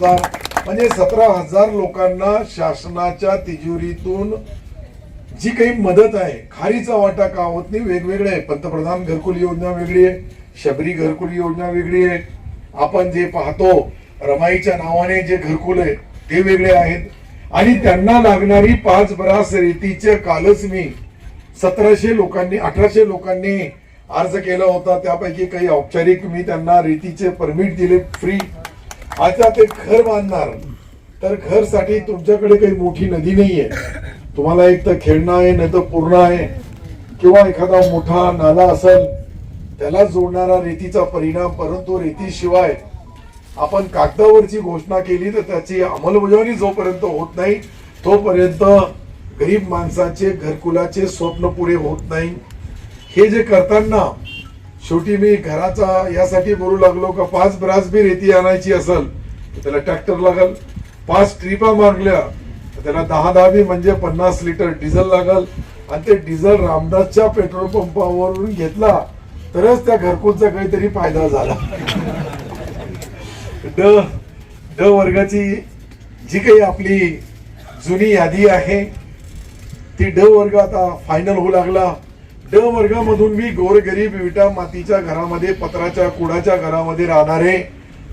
हजार म्हणजे सतरा हजार लोकांना शासनाच्या तिजोरीतून जी काही मदत आहे खारीचा वाटा का होत नाही वेगवेगळे आहे. पंतप्रधान घरकुल योजना वेगळी आहे शबरी घरकुल योजना वेगळी आहे. आपण जे पाहतो रमाईच्या नावाने जे घरकुल आहे ते वेगळे आहेत. आणि त्यांना लागणारी पाच बरास रेतीचे कालच मी सतराशे लोकांनी अठराशे लोकांनी अर्ज केला होता. त्यापैकी काही औपचारिक मी त्यांना रेतीचे परमिट दिले फ्री आता ते घर बांधणार. तर घरसाठी तुमच्याकडे काही मोठी नदी नाहीये. तुम्हाला एक तर खेळणं आहे नाही तर पूर्ण आहे. किंवा एखादा मोठा नाला असेल त्याला जोडणारा रेतीचा परिणाम परंतु रेतीशिवाय आपण कागदावरची घोषणा केली तर त्याची अंमलबजावणी जोपर्यंत होत नाही तोपर्यंत गरीब माणसाचे घरकुलाचे स्वप्न पुरे होत नाही. हे जे करताना शेवटी मी घराचा यासाठी बोलू लागलो का पाच ब्रास बी रेती आणायची असेल तर त्याला ट्रॅक्टर लागल. पाच ट्रिपा मारल्या तर त्याला दहा दहा बी म्हणजे पन्नास लिटर डिझेल लागल. आणि ते डिझेल रामदासच्या पेट्रोल पंपावरून घेतला तरच त्या घरकुलचा काहीतरी फायदा झाला. ड ड वर्गाची जी काही आपली जुनी यादी आहे ती ड वर्ग आता फायनल होऊ लागला. ड वर्गामधून मी गोरगरीब विटा मातीच्या घरामध्ये पत्राच्या कुडाच्या घरामध्ये राहणारे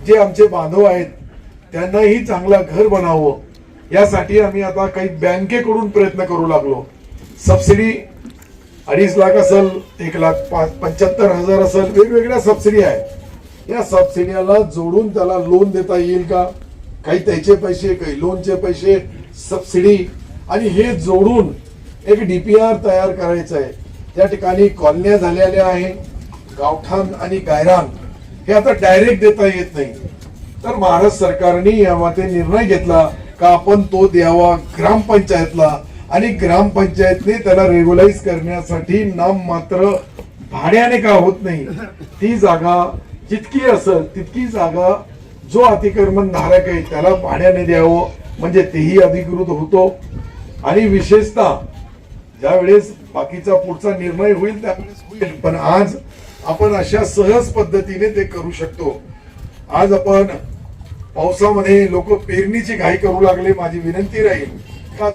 जे आमचे बांधव आहेत त्यांनाही चांगला घर बनावं. यासाठी आम्ही आता काही बँकेकडून प्रयत्न करू लागलो. सबसिडी अडीच लाख असेल एक लाख पाच पंच्याहत्तर हजार असेल वेगवेगळ्या सबसिडी आहेत. या सबसिडीला जोडून त्याला लोन देता येईल का? काही त्याचे पैसे काही लोनचे पैसे सबसिडी आणि हे जोडून एक डीपीआर तयार करायचं आहे. त्या ठिकाणी कॉलन्या झालेल्या आहे गावठाण आणि गायरान हे आता डायरेक्ट देता येत नाही. तर महाराष्ट्र सरकारने यामध्ये निर्णय घेतला का आपण तो द्यावा ग्रामपंचायतला आणि ग्रामपंचायतने त्याला रेग्युलाइज करण्यासाठी नाम मात्र भाड्याने का होत नाही? ती जागा जितकी असेल तितकी जागा जो अतिक्रमण धारक आहे त्याला भाड्याने द्यावं. म्हणजे तेही अधिकृत होतो. आणि विशेषतः ज्यावेळेस बाकीचा पुढचा निर्णय होईल त्यावेळेस होईल. पण आज आपण अशा सहज पद्धतीने ते करू शकतो. आज आपण पावसामध्ये लोक पेरणीची घाई करू लागले माझी विनंती राहील.